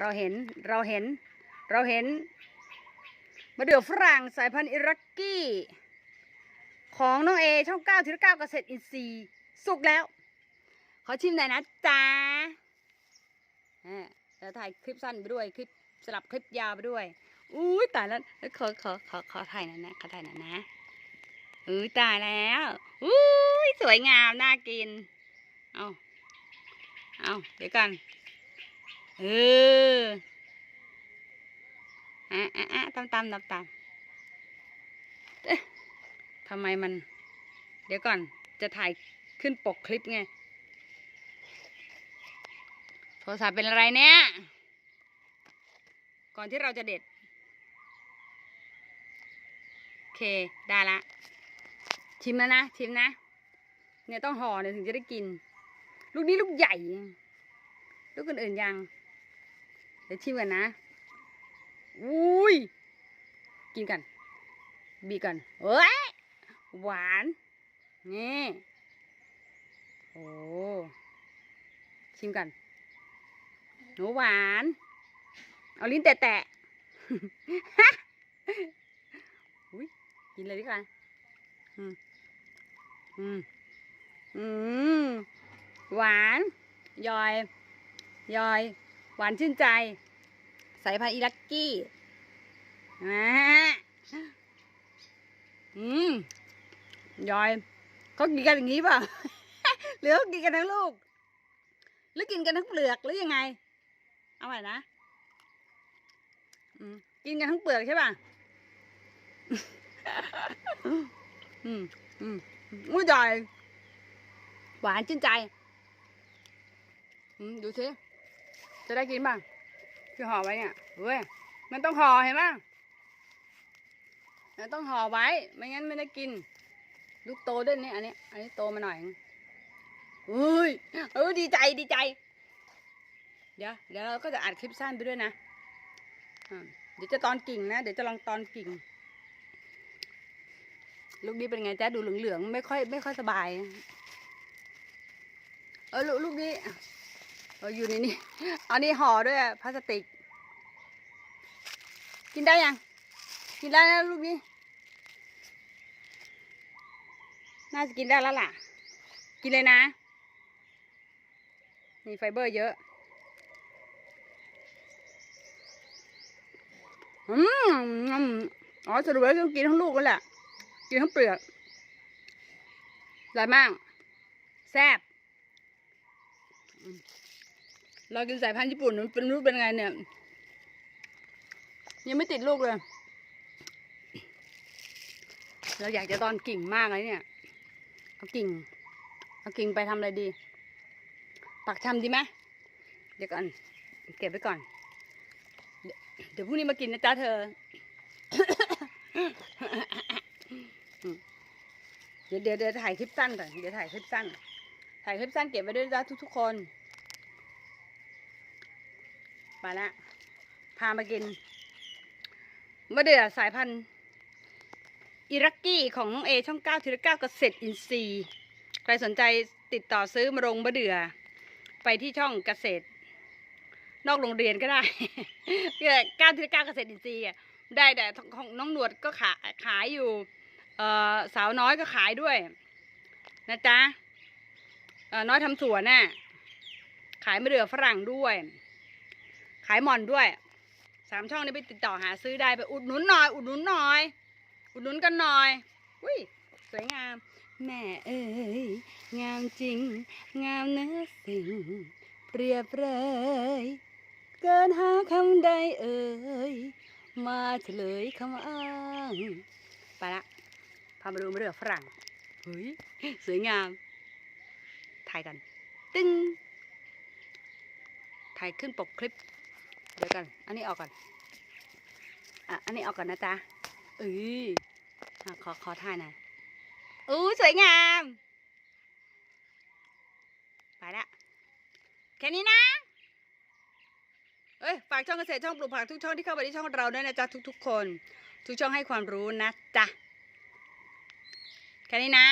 เราเห็นเราเห็น เราเห็นมะเดื่อฝรั่งสายพันธุ์อิรักกี้ ของน้องเอช่องเก้าทีละเก้าเกษตรอินทรีย์สุกแล้ว ขอชิมหน่อยนะจ๊ะอ่าแล้วถ่ายคลิปสั้นไปด้วยคลิปสลับคลิปยาวไปด้วยอุ้ยตายแล้วขอขอขอขอถ่ายหน่อยนะขอถ่ายหน่อยนะอุ้ยตายแล้วอุ้ยสวยงามน่ากินเอาเอาเดี๋ยวกัน เอออะอะอะตามตามตามตามเอ๊ะทำไมมัน เดี๋ยวก่อนจะถ่ายขึ้นปกคลิปไง โทรศัพท์เป็นอะไรเนี่ย ก่อนที่เราจะเด็ด โอเค ได้ละ ชิมแล้วนะ ชิมนะ เนี่ยต้องห่อเนี่ยถึงจะได้กิน ลูกนี้ลูกใหญ่ ลูกอื่นๆยัง ดี๋ยวชิมกันนะ อุ้ย กินกัน บีกันเอ้ย หวาน นี่ โอ้ ชิมกัน หนูหวาน เอาลิ้นแตะๆอุ้ย กินเลยดีกว่าอืม อืม อืม หวานยอยยอย หวานชื่นใจ สายพันธุ์อีลักกี้อ่าอืมยอยเขากินกันอย่างนี้ป่ะหรือเขากินกันทั้งลูก หรือกินกันทั้งเปลือกหรือยังไง เอาใหม่นะกินกันทั้งเปลือกใช่ป่ะอืมอืมอุ้ยจอยหวานชื่นใจ อืมดูสิ จะได้กินบ้างที่ห่อไว้เนี่ยเว้ยมันต้องห่อเห็นป่ะมันต้องห่อไว้ ไม่งั้นไม่ได้กิน ลูกโตด้วยเนี่ยอันนี้ อันนี้โตมาหน่อยอุ้ยเออดีใจดีใจ เดี๋ยวเดี๋ยวเราก็จะอัดคลิปสั้นไปด้วยนะเดี๋ยวจะตอนกิ่งนะ เดี๋ยวจะลองตอนกิ่ง ลูกนี้เป็นไงจ๊ะดูเหลืองๆไม่ค่อยไม่ค่อยสบาย เออลูกลูกนี้ เอออยู่ในนี้อันนี้ห่อด้วยพลาสติก กินได้ยัง กินได้แล้วลูกนี้ น่าจะกินได้แล้วล่ะ กินเลยนะ มีไฟเบอร์เยอะ อืมอ๋อสรุปแล้วต้องกินทั้งลูกแล้วแหละ กินทั้งเปลือกอร่อยมาก แซ่บ เรากินสายพันธุ์ญี่ปุ่นมันเป็นรูปเป็นไงเนี่ย ยังไม่ติดลูกเลย เราอยากจะตอนกิ่งมากเลยเนี่ย เอากิ่ง เอากิ่งไปทำอะไรดี ปักชำดีไหมเดี๋ยวก่อน เก็บไว้ก่อน เดี๋ยวพรุ่งนี้มากินนะจ๊ะเธอ เดี๋ยวเดี๋ยวเดี๋ยวถ่ายคลิปสั้นก่อน เดี๋ยวถ่ายคลิปสั้น ถ่ายคลิปสั้นเก็บไว้ด้วยจ้าทุกๆคน มาละพามากินมะเดื่อสายพันธุ์อิรักกี้ของน้องเอช่องเก้าทีละเก้าเกษตรอินทรีย์ ใครสนใจติดต่อซื้อมารงมะเดื่อ ไปที่ช่องเกษตร นอกโรงเรียนก็ได้เก้าทีละเก้าเกษตรอินทรีย์ได้แต่ของน้องหนวดก็ขายขายอยู่เอ่อสาวน้อยก็ขายด้วย นะจ๊ะเอ่อน้อยทำสวนน่ะขายมะเดื่อฝรั่งด้วย ขายหมอนด้วยสามช่องนี้ไปติดต่อหาซื้อได้ไปอุดหนุนหน่อย อุดหนุนหน่อย อุดหนุนกันหน่อยอุ้ยสวยงาม แม่เอ้ยงามจริง งามเนื้อสิ่ง เปรียบเลยเกินหาคำใดเอ่ยมาเฉลยคำอ้างไปละพามาดูมะเดื่อฝรั่งเฮ้ยสวยงามถ่ายกัน ตึ้งถ่ายขึ้นปกคลิป ดี๋ยวกัน อันนี้ออกก่อน อะ อันนี้ออกก่อนนะจ๊ะเอ้ยขอขอถ่ายหน่อยอู้สวยงาม ไปละ แค่นี้นะ เอ้ย ฝากช่องเกษตรช่องปลูกผักทุกช่องที่เข้าไปที่ช่องเราด้วยนะจ๊ะทุกๆคน ทุกช่องให้ความรู้นะจ๊ะ แค่นี้นะ